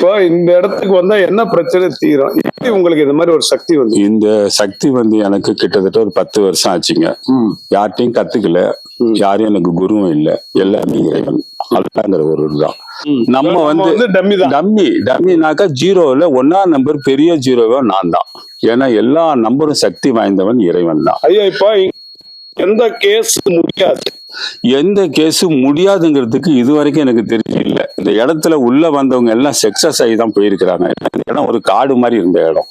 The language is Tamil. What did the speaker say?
இப்போ இந்த இடத்துக்கு வந்தா என்ன பிரச்சனை தீரும்? எப்படி உங்களுக்கு இந்த மாதிரி ஒரு சக்தி வந்து? இந்த சக்தி வந்து எனக்கு கிட்டத்தட்ட ஒரு பத்து வருஷம் ஆச்சுங்க. யார்ட்டையும் கத்துக்கல. யாரும் எனக்கு குருவும் இல்ல. எல்லாமே இறைவன். அல்லாங்கிற ஒரு இதுதான் நம்ம வந்து டம்மி தான். டம்மி. டம்மினாக்கா ஜீரோல ஒன்னா நம்பர் பெரிய ஜீரோவோ நான் தான். ஏன்னா எல்லா நம்பரும் சக்தி வாய்ந்தவன் இறைவன் தான். ஐயா இப்போ எந்த கேஸ் முடியாது. எந்த கேஸும் முடியாதுங்கிறதுக்கு இது வரைக்கும் எனக்கு தெரியல இந்த இடத்துல உள்ள வந்தவங்க எல்லாம் சக்சஸ் ஆகி தான் போயிருக்கிறாங்க. இடம் ஒரு காடு மாதிரி இருந்த இடம்.